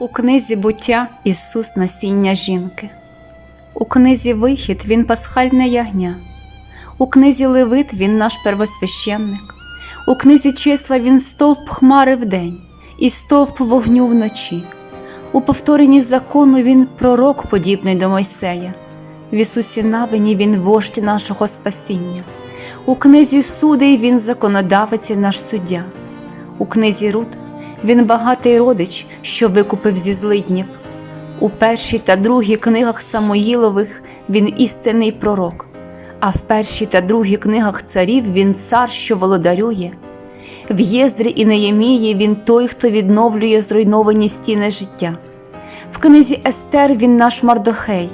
У книзі буття Ісус насіння жінки. У книзі Вихід Він пасхальне ягня. У книзі Левит Він наш первосвященник. У книзі числа Він стовп хмари вдень і стовп вогню вночі. У повторенні закону Він пророк, подібний до Мойсея. В Ісусі Навині Він вождь нашого спасіння. У книзі Судей Він законодавець і наш суддя. У книзі Рут він багатий родич, що викупив зі злиднів. У першій та другій книгах Самоїлових він істинний пророк, а в першій та другій книгах царів він цар, що володарює. В Єздрі і Неємії він той, хто відновлює зруйновані стіни життя. В книзі Естер він наш Мардохей,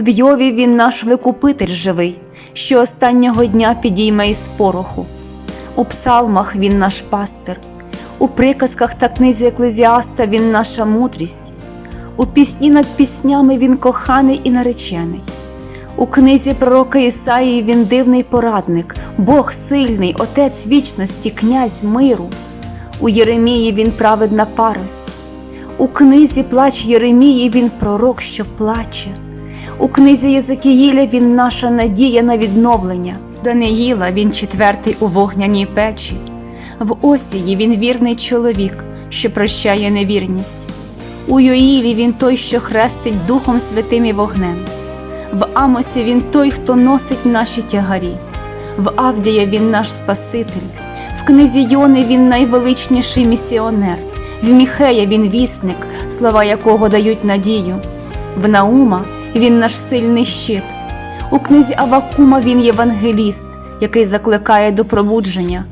в Йові він наш викупитель живий, що останнього дня підійме із пороху. У псалмах він наш пастир, у приказках та книзі Еклезіаста він наша мудрість, у пісні над піснями він коханий і наречений. У книзі пророка Ісаїї він дивний порадник, Бог сильний, Отець вічності, князь миру. У Єремії він праведна парость. У книзі плач Єремії він пророк, що плаче. У книзі Єзекіїля він наша надія на відновлення. Даниїла він четвертий у вогняній печі. В Осії він вірний чоловік, що прощає невірність. У Йоїлі він той, що хрестить Духом Святим і вогнем. В Амосі він той, хто носить наші тягарі. В Авдія він наш Спаситель. В книзі Йони він найвеличніший місіонер. В Міхея він вісник, слова якого дають надію. В Наума він наш сильний щит. У книзі Авакума він євангеліст, який закликає до пробудження.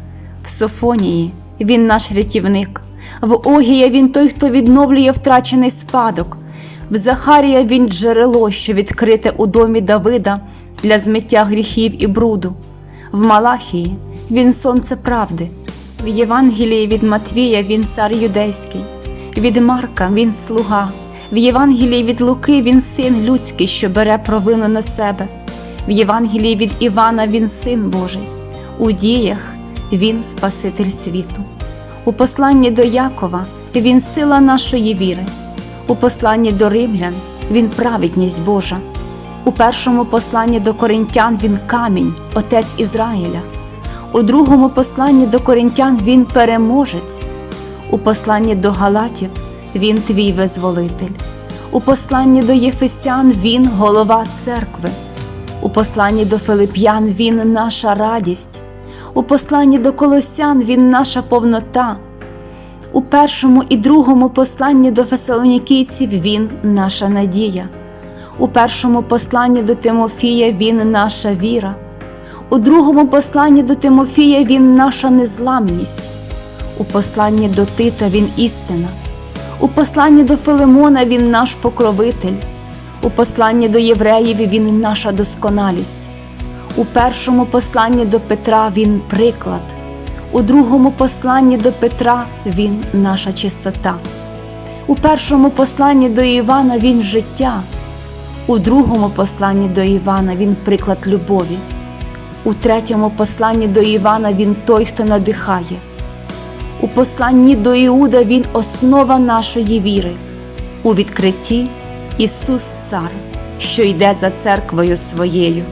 В Софонії він наш рятівник. В Огія він той, хто відновлює втрачений спадок. В Захарія він джерело, що відкрите у домі Давида для змиття гріхів і бруду. В Малахії він сонце правди. В Євангелії від Матвія він цар юдейський, від Марка він слуга, в Євангелії від Луки він син людський, що бере провину на себе. В Євангелії від Івана він син Божий, у діях він Спаситель світу. У посланні до Якова він сила нашої віри, у посланні до римлян він праведність Божа, у першому посланні до коринтян він камінь, Отець Ізраїля, у другому посланні до коринтян він переможець, у посланні до Галатів він твій визволитель, у посланні до Єфесян він голова церкви, у посланні до Филип'ян він наша радість. У посланні до Колосян він наша повнота. У першому і другому посланні до Фесалонікійців він наша надія. У першому посланні до Тимофія він наша віра. У другому посланні до Тимофія він наша незламність. У посланні до Тита він істина. У посланні до Филимона він наш покровитель. У посланні до євреїв він наша досконалість. У першому посланні до Петра він приклад, у другому посланні до Петра він наша чистота, у першому посланні до Івана він життя, у другому посланні до Івана він приклад любові, у третьому посланні до Івана він той, хто надихає, у посланні до Іуда він основа нашої віри, у відкритті Ісус Цар, що йде за церквою своєю.